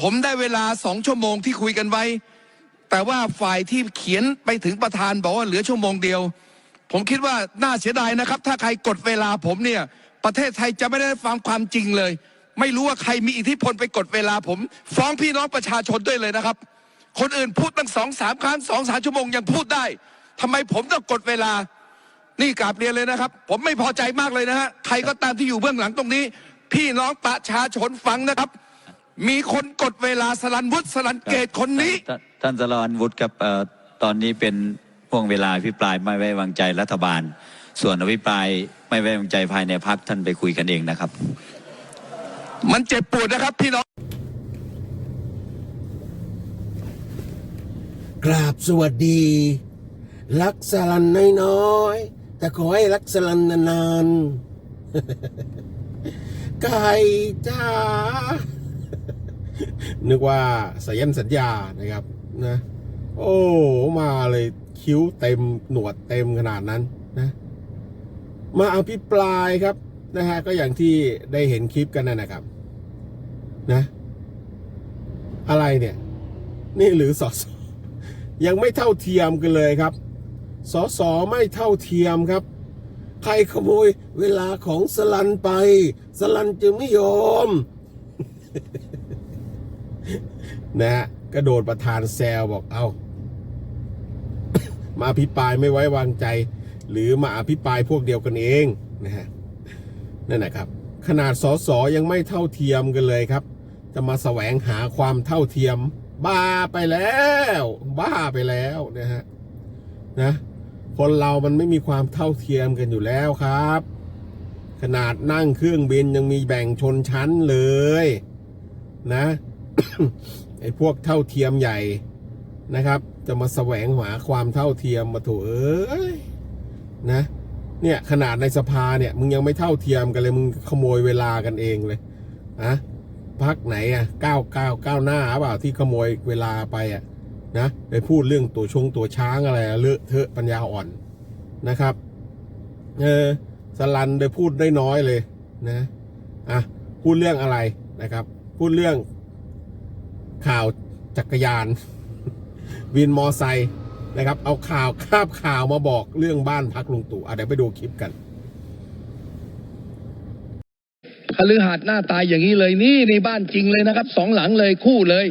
ผมได้เวลาสองชั่วโมงที่คุยกันไว้ แต่ว่าฝ่ายที่เขียนไปถึงประธานบอกว่าเหลือชั่วโมงเดียว ผมคิดว่าน่าเสียดายนะครับ ถ้าใครกดเวลาผมเนี่ย ประเทศไทยจะไม่ได้ฟังความจริงเลย ไม่รู้ว่าใครมีอิทธิพลไปกดเวลาผม ฟ้องพี่น้องประชาชนด้วยเลยนะครับ คนอื่นพูดตั้งสองสามครั้งสองสามชั่วโมงยังพูดได้ทำไมผมต้องกดเวลา นี่กราบเรียนเลยนะครับ ผมไม่พอใจมากเลยนะฮะใครก็ตามที่อยู่เบื้องหลังตรงนี้ พี่น้องประชาชนฟังนะครับ มีคนกดเวลาสลันวุฒิสลันเกตคนนี้ ท่านท่านสรานวุฒิครับเอ่อตอนนี้เป็นห่วงเวลาอภิปรายไม่ไว้วางใจรัฐบาล ส่วนอภิปรายไม่ไว้วางใจภายในพักท่านไปคุยกันเองนะครับ มันเจ็บปวดนะครับพี่น้อง กราบสวัสดี รักสลันน้อยๆแต่ขอให้รักสลันนานๆ ไก่จ้า นึกว่าสายันสัญญานะครับนะโอ้มาเลยคิ้วเต็มหนวดเต็มขนาดนั้นนะมาอภิปรายครับนะฮะก็อย่างที่ได้เห็นคลิปกันนั่นนะครับนะอะไรเนี่ย นี่หรือสอสอยังไม่เท่าเทียมกันเลยครับสอสอไม่เท่าเทียมครับ ใครขโมยเวลาของสลันไป สลันจึงไม่ยอม นะฮะกระโดดประธานแซวบอกเอามาอภิปรายไม่ไว้วางใจ หรือมาอภิปรายพวกเดียวกันเองนะฮะนั่นนะครับ ขนาดสสยังไม่เท่าเทียมกันเลยครับ จะมาแสวงหาความเท่าเทียม บ้าไปแล้ว บ้าไปแล้วนะฮะนะคนเรามันไม่มีความเท่าเทียมกันอยู่แล้วครับ ขนาดนั่งเครื่องบินยังมีแบ่งชนชั้นเลย นะ ไอ้พวกเท่าเทียมใหญ่นะครับ จะมาแสวงหาความเท่าเทียมมาถูเอ้ยนะเนี่ยขนาดในสภาเนี่ย มึงยังไม่เท่าเทียมกันเลย มึงขโมยเวลากันเองเลยนะพักไหนอะก้าวก้าวก้าวหน้าเปล่าที่ขโมยเวลาไปอะนะไปพูดเรื่องตัวชงตัวช้างอะไรเลอะเทอะปัญญาอ่อนนะครับเออสลันได้พูดได้น้อยเลยนะอะพูดเรื่องอะไรนะครับ พูดเรื่อง ข่าวจักรยาน วินมอไซค์นะครับ เอาข่าวคาบข่าวมาบอกเรื่องบ้านพักลุงตู่อะเดี๋ยวไปดูคลิปกันคฤหาสน์หน้าตายอย่างนี้เลยนี่ในบ้านจริงเลยนะครับสองหลังเลยคู่เลย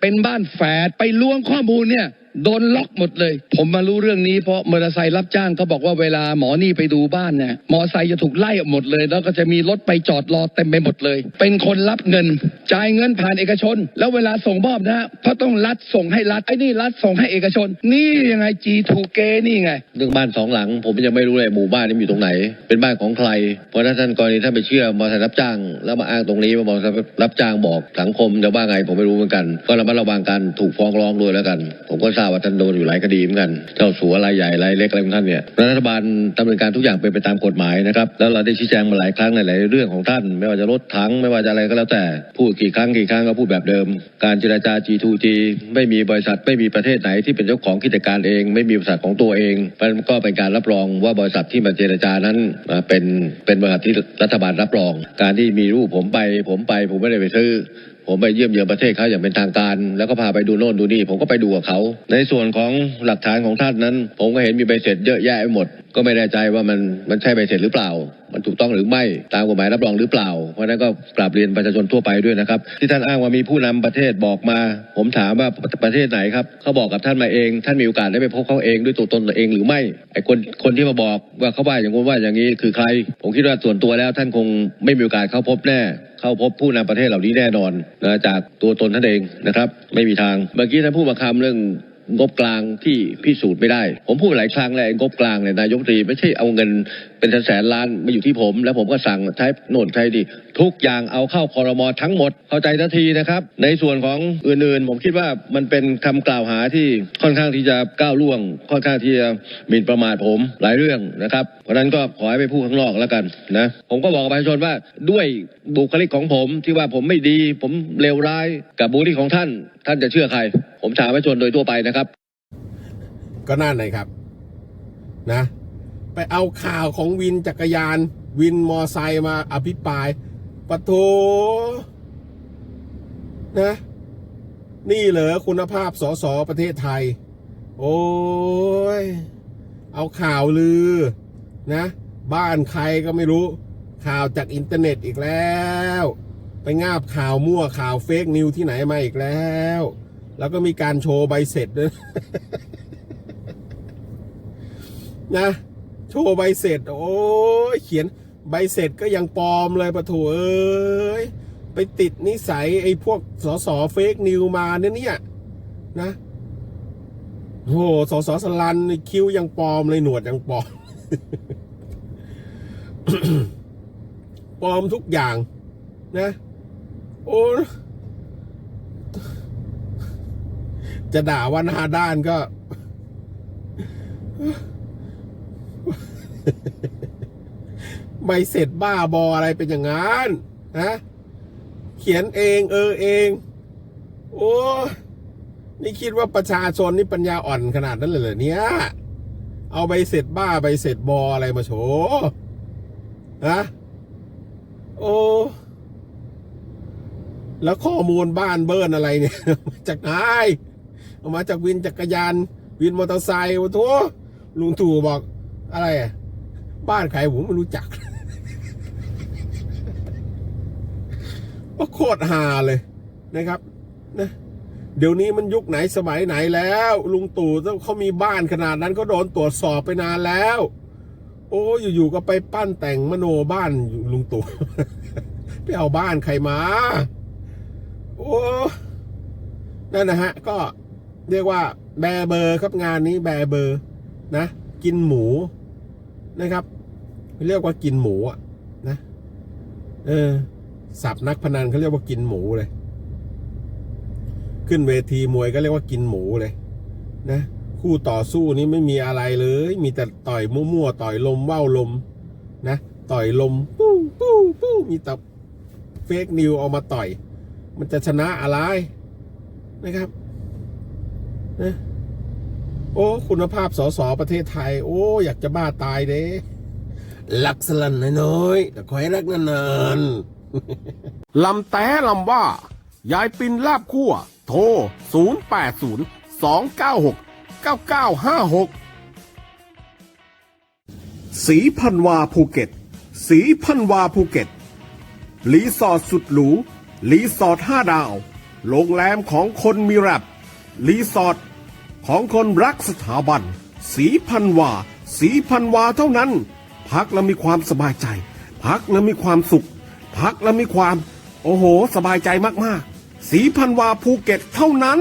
เป็นบ้านแฝดไปล้วงข้อมูลเนี่ยโดนล็อกหมดเลย ผมมารู้เรื่องนี้เพราะมอเตอร์ไซค์รับจ้างเขาบอกว่าเวลาหมอนี่ไปดูบ้านเนี่ยมอเตอร์ไซค์จะถูกไล่ออกหมดเลย แล้วก็จะมีรถไปจอดรอเต็มไปหมดเลย เป็นคนรับเงิน จ่ายเงินผ่านเอกชน แล้วเวลาส่งมอบนะฮะเพราะต้องรัฐส่งให้รัฐไอ้นี่รัฐส่งให้เอกชน นี่ยังไง G2K นี่ไง เรื่องบ้านสองหลัง ผมยังไม่รู้เลยหมู่บ้านนี้อยู่ตรงไหน เป็นบ้านของใคร เพราะถ้าท่านกรณีท่านไปเชื่อมอเตอร์ไซค์รับจ้าง แล้วมาอ้างตรงนี้ว่ามอเตอร์ไซค์รับจ้างบอกสังคมจะว่าไงผมไม่รู้เหมือนกัน ก็ระมัดระวังกันถูกฟ้องร้องด้วยแล้วกัน ผมก็ทราบว่าท่านโดนอยู่หลายคดีเหมือนกัน เจ้าสัวรายใหญ่รายเล็กอะไรของท่านเนี่ยรัฐบาลดำเนินการทุกอย่างเป็นไปตามกฎหมายนะครับแล้วเราได้ชี้แจงมาหลายครั้งในหลายเรื่องของท่าน ไม่ว่าจะลดทั้งไม่ว่าจะอะไรก็แล้วแต่พูดกี่ครั้งกี่ครั้งก็พูดแบบเดิม การเจรจา G2G ไม่มีบริษัทไม่มีประเทศไหนที่เป็นเจ้าของกิจการเอง ไม่มีบริษัทของตัวเองมันก็เป็นการรับรองว่าบริษัทที่มาเจรจานั้นเป็นเป็นบริษัทที่รัฐบาลรับรอง การที่มีรูปผมไปผมไปผมไม่ได้ไปซื้อ ผมไปเยี่ยมเยือนประเทศเขาอย่างเป็นทางการ แล้วก็พาไปดูโน่นดูนี่ผมก็ไปดูกับเขา ในส่วนของหลักฐานของท่านนั้น ผมก็เห็นมีใบเสร็จเยอะแยะไปหมดก็ไม่แน่ใจว่ามันมันใช่ใบเสร็จหรือเปล่า มันถูกต้องหรือไม่ตามกฎหมายรับรองหรือเปล่า เพราะนั้นก็กราบเรียนประชาชนทั่วไปด้วยนะครับ ที่ท่านอ้างว่ามีผู้นำประเทศบอกมา ผมถามว่าประเทศไหนครับเขาบอกกับท่านมาเอง ท่านมีโอกาสได้ไปพบเขาเองด้วยตัวตนตัวเองหรือไม่ไอ้คนคนที่มาบอกว่าเขาว่าอย่างงู้นว่าอย่างนี้คือใคร ผมคิดว่าส่วนตัวแล้วท่านคงไม่มีโอกาสเข้าพบแน่เข้าพบผู้นำประเทศเหล่านี้แน่นอนนะจากตัวตนท่านเองนะครับ ไม่มีทางเมื่อกี้ท่านพูดมาคำเรื่อง งบกลางที่พิสูจน์ไม่ได้ ผมพูดหลายครั้งแล้วงบกลางเนี่ยนายกตรีไม่ใช่เอาเงินเป็นแสนล้านมาอยู่ที่ผม แล้วผมก็สั่งใช้โน่นใช้ดีทุกอย่างเอาเข้าคอรมอทั้งหมดเข้าใจทันทีนะครับ ในส่วนของอื่นๆ ผมคิดว่ามันเป็นคำกล่าวหาที่ค่อนข้างที่จะก้าวล่วง ค่อนข้างที่จะหมิ่นประมาทผมหลายเรื่องนะครับ เพราะนั้นก็ขอให้ไปพูดข้างนอกแล้วกันนะผมก็บอกประชาชนว่าด้วยบุคลิกของผมที่ว่าผมไม่ดี ผมเลวร้ายกับบุคลิกของท่าน ท่านจะเชื่อใคร ผมถามประชาชนโดยทั่วไปนะครับ ก็นั่นเลยครับ นะ ไปเอาข่าวของวินจักรยาน วินมอไซค์มาอภิปรายปะโถนะ นี่เหรอคุณภาพสสประเทศไทย โอ้ย เอาข่าวลือ นะ บ้านใครก็ไม่รู้ ข่าวจากอินเทอร์เน็ตอีกแล้ว ไปงาบข่าวมั่วข่าวเฟกนิวที่ไหนมาอีกแล้ว แล้วก็มีการโชว์ใบเสร็จด้วยนะโชว์ใบเสร็จ โอ้ยเขียนใบเสร็จก็ยังปลอมเลยปะโถเอ้ยไปติดนิสัยไอ้พวกสอสอเฟกนิวมาเนี่ยเนี่ยนะโอ้โหสอสอสลันคิ้วยังปลอมเลยหนวดยังปลอมปลอมทุกอย่างนะ โอ้ จะด่าว่าหน้าด้านก็ใบเสร็จบ้าบออะไรเป็นอย่างนั้นนะเขียนเองเออเอง โอ้นี่คิดว่าประชาชนนี่ปัญญาอ่อนขนาดนั้นเลยเหรอเนี่ย เอาใบเสร็จบ้าใบเสร็จบออะไรมาโชว์ฮะโอ้แล้วข้อมูลบ้านเบิ้ลอะไรเนี่ยมาจากไหน เอามาจากวินจักรยาน วินมอเตอร์ไซค์โอ้ลุงตู่บอกอะไรอะบ้านใครผมไม่รู้จักก็โคตรฮาเลยนะครับนะเดี๋ยวนี้มันยุคไหนสมัยไหนแล้ว ลุงตู่เขามีบ้านขนาดนั้นก็โดนตรวจสอบไปนานแล้ว โอ้อยู่ๆก็ไปปั้นแต่งมโนบ้านลุงตู่ไปเอาบ้านใครมา โอ้นั่นนะฮะ ก็ เรียกว่าแบเบอร์ครับงานนี้แบเบอร์นะ กินหมูนะครับ เรียกว่ากินหมูอะนะ เออสับนักพนันเขาเรียกว่ากินหมูเลย ขึ้นเวทีมวยก็เรียกว่ากินหมูเลยนะคู่ต่อสู้นี้ไม่มีอะไรเลย มีแต่ต่อยมั่วๆต่อยลมว่าวลม นะ ต่อยลมปู้ปู้ปู้มีแต่เฟกนิวเอามาต่อย มันจะชนะอะไรนะครับ นะโอ้ คุณภาพสสประเทศไทย โอ้ อยากจะบ้าตายเด้ลักสลันน้อยๆแต่ขอให้รักนานๆลำแต่ลำว่า ยายปินลาบคั่ว โทร 080 296 9956 สีพันวาภูเก็ต สีพันวาภูเก็ต รีสอร์ทสุดหรู รีสอร์ทห้าดาว โรงแรมของคนมีแรบรีสอร์ท ของคนรักสถาบัน สีพันวา สีพันวาเท่านั้น พักแล้วมีความสบายใจ พักแล้วมีความสุข พักแล้วมีความ โอ้โห สบายใจมากๆ สีพันวาภูเก็ตเท่านั้น